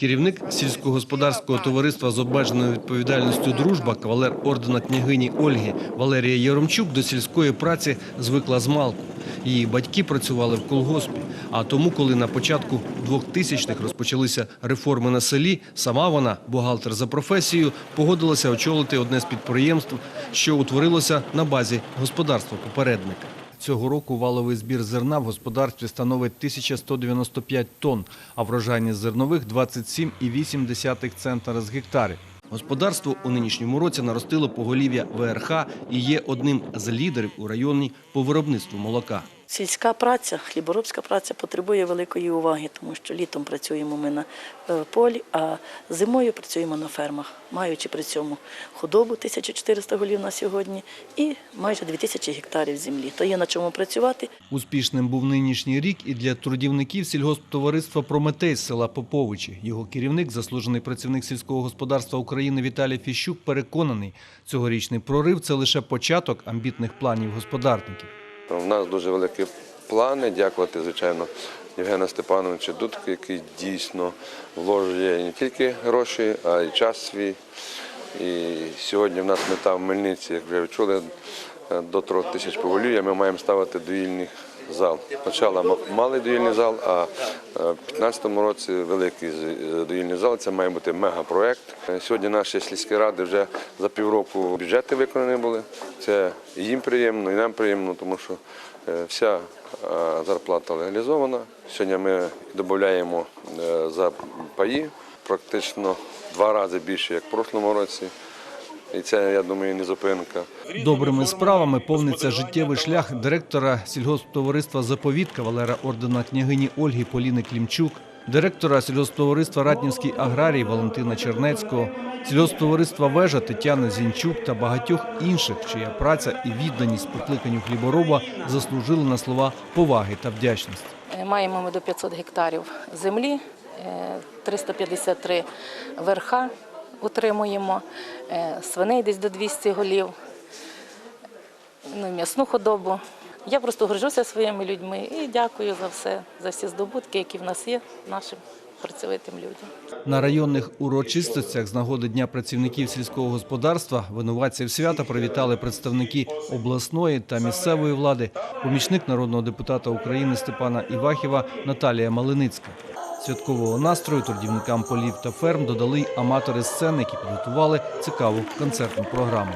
Керівник сільськогосподарського товариства з обмеженою відповідальністю Дружба, кавалер ордена княгині Ольги Валерія Єромчук до сільської праці звикла з малку. Її батьки працювали в колгоспі. А тому, коли на початку 2000-х розпочалися реформи на селі, сама вона, бухгалтер за професією, погодилася очолити одне з підприємств, що утворилося на базі господарства попередника. Цього року валовий збір зерна в господарстві становить 1195 тонн, а врожайність зернових 27,8 центнера з гектарів. Господарство у нинішньому році наростило поголів'я ВРХ і є одним з лідерів у районі по виробництву молока. Сільська праця, хліборобська праця потребує великої уваги, тому що літом працюємо ми на е, полі, а зимою працюємо на фермах, маючи при цьому худобу 1400 голів на сьогодні і майже 2000 гектарів землі. То є на чому працювати. Успішним був нинішній рік і для трудівників сільгосптовариства «Прометей» з села Поповичі. Його керівник, заслужений працівник сільського господарства України Віталій Фіщук, переконаний, цьогорічний прорив – це лише початок амбітних планів господарників. У нас дуже великі плани. Дякувати, звичайно, Євгену Степановичу Дудку, який дійсно вложує не тільки гроші, а й час свій. І сьогодні в нас мета в Мельниці, як вже чули, до трьох тисяч поволює. Ми маємо ставити доїльний зал. Спочатку малий доїльний зал, а в 2015 році великий доїльний зал. Це має бути мегапроект. Сьогодні наші сільські ради вже за півроку бюджети виконані були. Це їм приємно, і нам приємно, тому що е, вся е, зарплата легалізована. Сьогодні ми додаємо е, за паї практично два рази більше, як в прошлому році. І це, я думаю, не зупинка. Добрими справами повниться життєвий шлях директора сільгосптовариства «Заповідка» Валера ордена княгині Ольги Поліни Клімчук, директора сільгосптовариства «Ратнівський аграрій» Валентина Чернецького, сільгосптовариства «Вежа» Тетяни Зінчук та багатьох інших, чия праця і відданість покликанню хлібороба заслужили на слова поваги та вдячності. Е, Маємо ми до 500 гектарів землі, е, 353 верха утримуємо, е, свиней десь до 200 голів, ну, м'ясну худобу. Я просто горжуся своїми людьми і дякую за все, за всі здобутки, які в нас є, нашим працьовитим людям. На районних урочистостях з нагоди Дня працівників сільського господарства винуватців свята привітали представники обласної та місцевої влади, помічник народного депутата України Степана Івахіва Наталія Малиницька. Святкового настрою трудівникам полів та ферм додали аматори сцени, які підготували цікаву концертну програму.